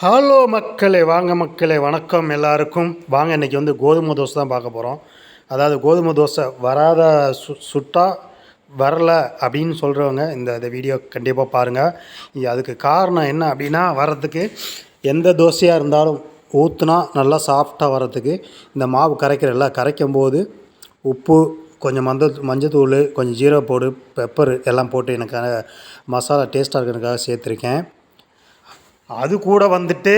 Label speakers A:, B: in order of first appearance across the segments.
A: Hello மக்களே வாங்க மக்களே வணக்கம் எல்லாருக்கும். வாங்க இன்றைக்கி வந்து கோதுமை தோசை தான் பார்க்க போகிறோம் அதாவது கோதுமை தோசை வராத சு சுட்டா வரல அப்படின்னு சொல்கிறவங்க இந்த இந்த வீடியோ கண்டிப்பாக பாருங்கள் அதுக்கு காரணம் என்ன அப்படின்னா வர்றதுக்கு எந்த தோசையாக இருந்தாலும் ஊற்றுனா நல்லா சாஃப்டாக வர்றதுக்கு இந்த மாவு கரைக்கிறல்ல கரைக்கும் போது உப்பு கொஞ்சம் மந்த மஞ்சத்தூள் கொஞ்சம் ஜீரகப்பொடி பெப்பர் எல்லாம் போட்டு எனக்கான மசாலா டேஸ்ட்டாக இருக்கிறதுக்காக சேர்த்துருக்கேன். அது கூட வந்துட்டு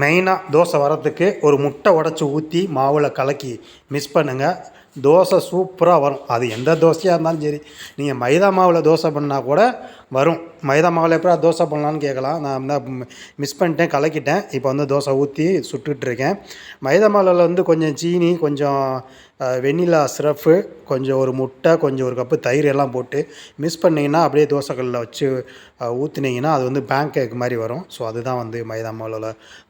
A: மெயினாக தோசை வரத்துக்கு ஒரு முட்டை உடச்சி ஊற்றி மாவில் கலக்கி மிஸ் பண்ணுங்கள் தோசை சூப்பராக வரும். அது எந்த தோசையாக இருந்தாலும் சரி. நீங்கள் மைதா மாவில் தோசை பண்ணால் கூட வரும். மைதா மாவில் எப்படா தோசை பண்ணலான்னு கேட்கலாம். நான் தான் மிஸ் பண்ணிட்டேன் கலக்கிட்டேன். இப்போ வந்து தோசை ஊற்றி சுட்டுக்கிட்டு இருக்கேன் மைதா மாவில் வந்து கொஞ்சம் சீனி கொஞ்சம் வெண்ணிலா சிரப்பு கொஞ்சம் ஒரு முட்டை கொஞ்சம் ஒரு கப்பு தயிர் எல்லாம் போட்டு மிஸ் பண்ணிங்கன்னா அப்படியே தோசைக்கல்லில் வச்சு ஊற்றுனீங்கன்னா அது வந்து பேங்க் கேக் மாதிரி வரும். ஸோ அதுதான் வந்து மைதா மாவில்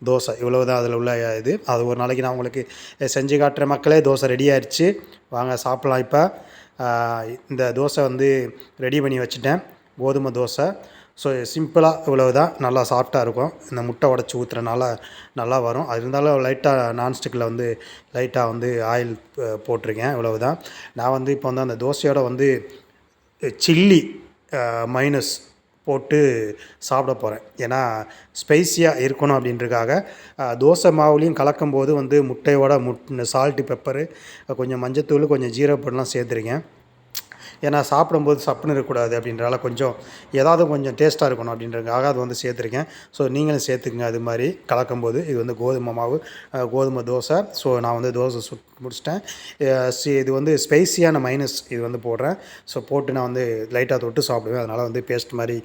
A: தோசை. இவ்வளவு தான் அதில் உள்ள இது. அது ஒரு நாளைக்கு நான் உங்களுக்கு செஞ்சு காட்டுற மக்களே தோசை ரெடி ஆயிடுச்சு வாங்க சாப்பிட்லாம் இப்போ. இந்த தோசை வந்து ரெடி பண்ணி வச்சுட்டேன். கோதுமை தோசை. ஸோ சிம்பிளாக இவ்வளவு தான் நல்லா சாஃப்டாக இருக்கும். இந்த முட்டை உடச்சி ஊற்றுறனால நல்லா வரும். அது இருந்தாலும் லைட்டாக நான்ஸ்டிக்கில் வந்து லைட்டாக வந்து ஆயில் போட்டிருக்கேன். இவ்வளவு தான் நான் வந்து இப்போ வந்து அந்த தோசையோட வந்து சில்லி மைனஸ் போட்டு சாப்பிட போகிறேன் ஏன்னா ஸ்பைஸியாக இருக்கணும் அப்படின்றதுக்காக தோசை மாவுலேயும் கலக்கும்போது வந்து முட்டையோட முட் சால்ட்டு பெப்பரு கொஞ்சம் மஞ்சத்தூள் கொஞ்சம் ஜீரகப்பொடிலாம் சேர்த்துருக்கேன். ஏன்னா சாப்பிடும்போது சப்புன்னு இருக்கக்கூடாது அப்படின்றனால கொஞ்சம் ஏதாவது கொஞ்சம் டேஸ்ட்டாக இருக்கணும் அப்படின்றதுக்காக அது வந்து சேர்த்துருக்கேன். ஸோ நீங்களும் சேர்த்துக்குங்க அது மாதிரி கலக்கும்போது. இது வந்து கோதுமை மாவு கோதுமை தோசை. ஸோ நான் வந்து தோசை சுட் முடிச்சிட்டேன். இது வந்து ஸ்பைசியான மைனஸ் இது வந்து போடுறேன். ஸோ போட்டு நான் வந்து லைட்டாக தொட்டு சாப்பிடுவேன். அதனால் வந்து பேஸ்ட் மாதிரி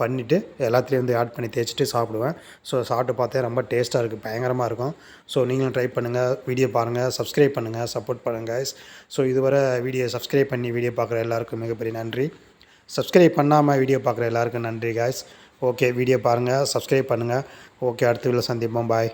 A: பண்ணிவிட்டு எல்லாத்துலேயும் வந்து ஆட் பண்ணி தேய்ச்சிட்டு சாப்பிடுவேன். ஸோ சாப்பிட்டு பார்த்தேன் ரொம்ப டேஸ்ட்டாக இருக்குது பயங்கரமாக இருக்கும். ஸோ நீங்களும் ட்ரை பண்ணுங்கள் வீடியோ பாருங்கள் சப்ஸ்கிரைப் பண்ணுங்கள் சப்போர்ட் பண்ணுங்கள் ஸோ இதுவரை வீடியோ சப்ஸ்கிரைப் பண்ணி வீடியோ பார்க்குற எல்லாருக்கும் மிகப்பெரிய நன்றி. சப்ஸ்கிரைப் பண்ணாமல் வீடியோ பார்க்குற எல்லாருக்கும் நன்றி காய்ஸ் ஓகே வீடியோ பாருங்கள் சப்ஸ்கிரைப் பண்ணுங்கள் ஓகே அடுத்த வீடியோ சந்திப்போம். பாய்